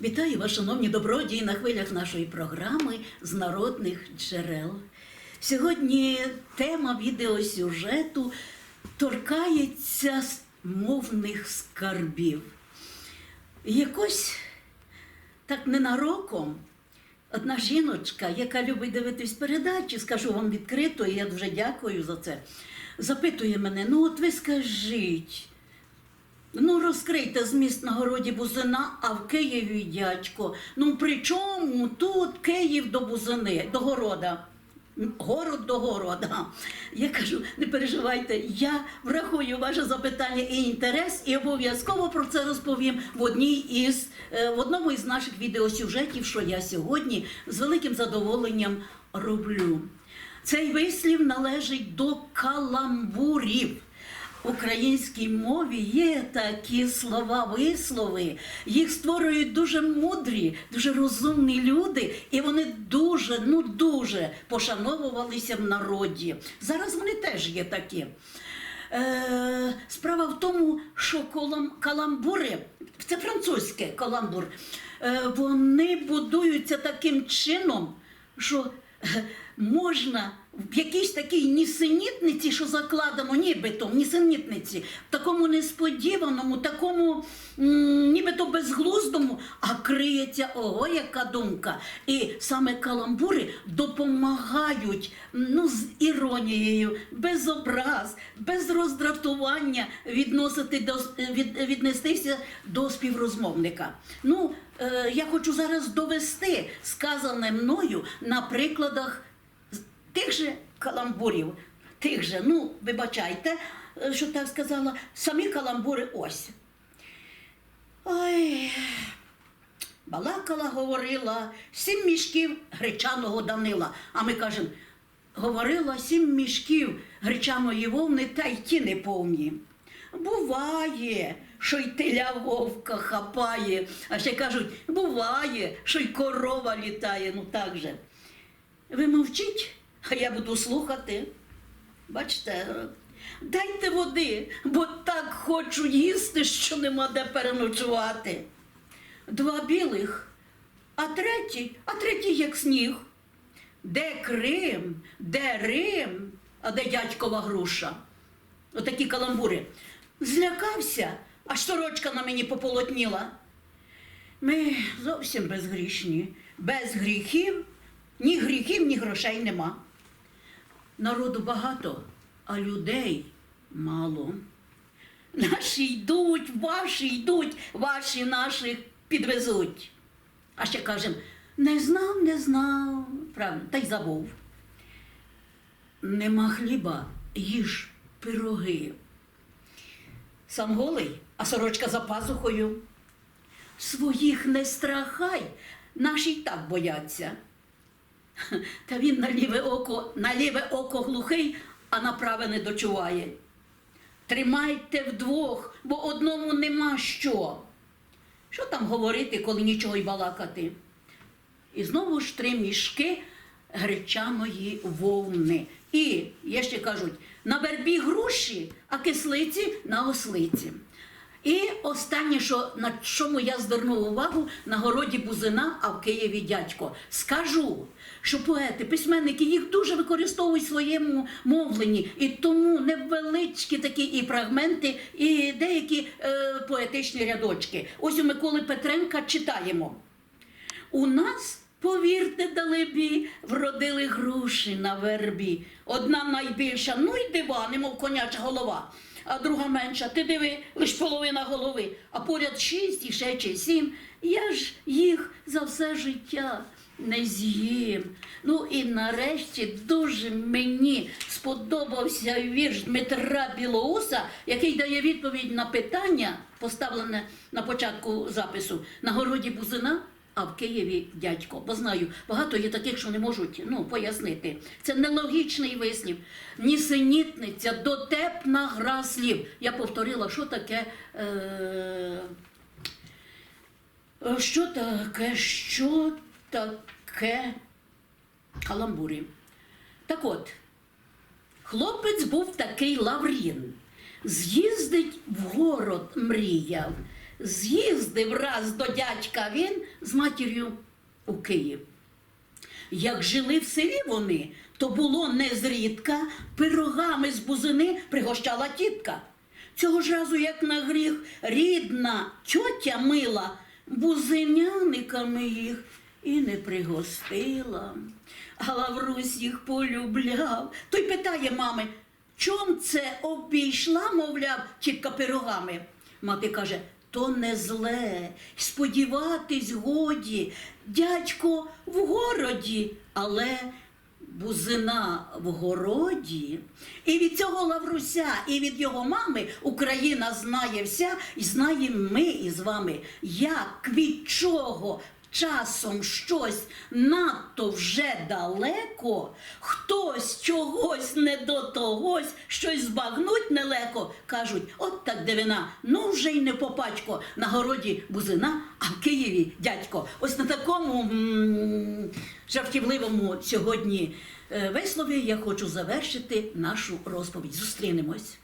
Вітаю вас, шановні добродії, на хвилях нашої програми з народних джерел. Сьогодні тема відеосюжету торкається мовних скарбів. Якось так ненароком одна жіночка, яка любить дивитись передачі, скажу вам відкрито, і я дуже дякую за це, запитує мене: ну от ви скажіть. Ну, розкрийте зміст на городі Бузина, а в Києві дядько. Ну при чому тут Київ до Бузини, до города? Город до города. Я кажу, не переживайте, я врахую ваше запитання і інтерес, і обов'язково про це розповім в одній із е, в одному із наших відеосюжетів, що я сьогодні з великим задоволенням роблю. Цей вислів належить до каламбурів. Українській мові є такі слова, вислови. Їх створюють дуже мудрі, дуже розумні люди, і вони дуже, ну дуже пошановувалися в народі. Зараз вони теж є такі. Е, справа в тому, що колам, каламбури, це французьке каламбур, е, вони будуються таким чином, що е, можна в якійсь такій нісенітниці, що закладено нібито в нісенітниці, в такому несподіваному, такому нібито безглуздому, а криється ого, яка думка. І саме каламбури допомагають ну, з іронією, без образ, без роздратування відносити до, від, віднестися до співрозмовника. Ну, е, я хочу зараз довести сказане мною на прикладах тих же каламбурів, тих же, ну, вибачайте, е, що так сказала, самі каламбури ось. Ой, балакала, говорила, сім мішків гречаного Данила. А ми кажемо, говорила сім мішків гречаної вовни, та й ті не повні. Буває, що й теля вовка хапає, а ще кажуть, буває, що й корова літає, ну так же. Ви мовчіть, а я буду слухати. Бачите, дайте води, бо так хочу їсти, що нема де переночувати. Два білих, а третій, а третій як сніг. Де Крим, де Рим, а де дядькова груша? Отакі каламбури. Злякався, аж сорочка на мені пополотніла. Ми зовсім безгрішні. Без гріхів, ні гріхів, ні грошей нема. Народу багато, а людей мало. Наші йдуть, ваші йдуть, ваші наших підвезуть. А ще кажемо, не знав, не знав, правильно, та й забув. Нема хліба, їж пироги. Сам голий, а сорочка за пазухою. Своїх не страхай, наші й так бояться. Та він на ліве око, на ліве око глухий, а на праве не дочуває. Тримайте вдвох, бо одному нема що. Що там говорити, коли нічого й балакати? І знову ж три мішки гречаної вовни. І, є ще кажуть, на вербі груші, а кислиці на ослиці. І останнє, що на чому я звернув увагу, на городі Бузина, а в Києві дядько. Скажу, що поети, письменники їх дуже використовують в своєму мовленні, і тому невеличкі такі і фрагменти, і деякі е, поетичні рядочки. Ось у Миколи Петренка читаємо. У нас, повірте, далебі, вродили груші на вербі. Одна найбільша, ну й дива, немов коняча голова. А друга менша, ти диви, лиш половина голови, а поряд шість і ще чи сім. Я ж їх за все життя не з'їм. Ну і нарешті дуже мені сподобався вірш Дмитра Білоуса, який дає відповідь на питання, поставлене на початку запису на городі Бузина. А в Києві дядько, бо знаю, багато є таких, що не можуть ну, пояснити. Це нелогічний вислів. Нісенітниця, дотепна гра слів. Я повторила, що таке. Е... Що таке, що таке каламбурі? Так от, хлопець був такий Лаврін. З'їздить в город, мріяв. З'їздив раз до дядька він з матір'ю у Київ. Як жили в селі вони, то було незрідка, пирогами з бузини пригощала тітка. Цього ж разу, як на гріх, рідна тьотя мила, бузиняниками їх і не пригостила. А Лаврусь їх полюбляв. Той питає мами, чом це обійшла, мовляв, тітка пирогами? Мати каже, то не зле, сподіватись годі, дядько в городі, але бузина в городі. І від цього Лавруся, і від його мами Україна знає вся, і знаємо ми із вами, як від чого часом щось надто вже далеко, хтось чогось не до тогось, щось збагнуть нелегко. Кажуть, от так дивина, ну вже й не попачко. На городі бузина, а в Києві дядько. Ось на такому жартівливому сьогодні е, вислові я хочу завершити нашу розповідь. Зустрінемось.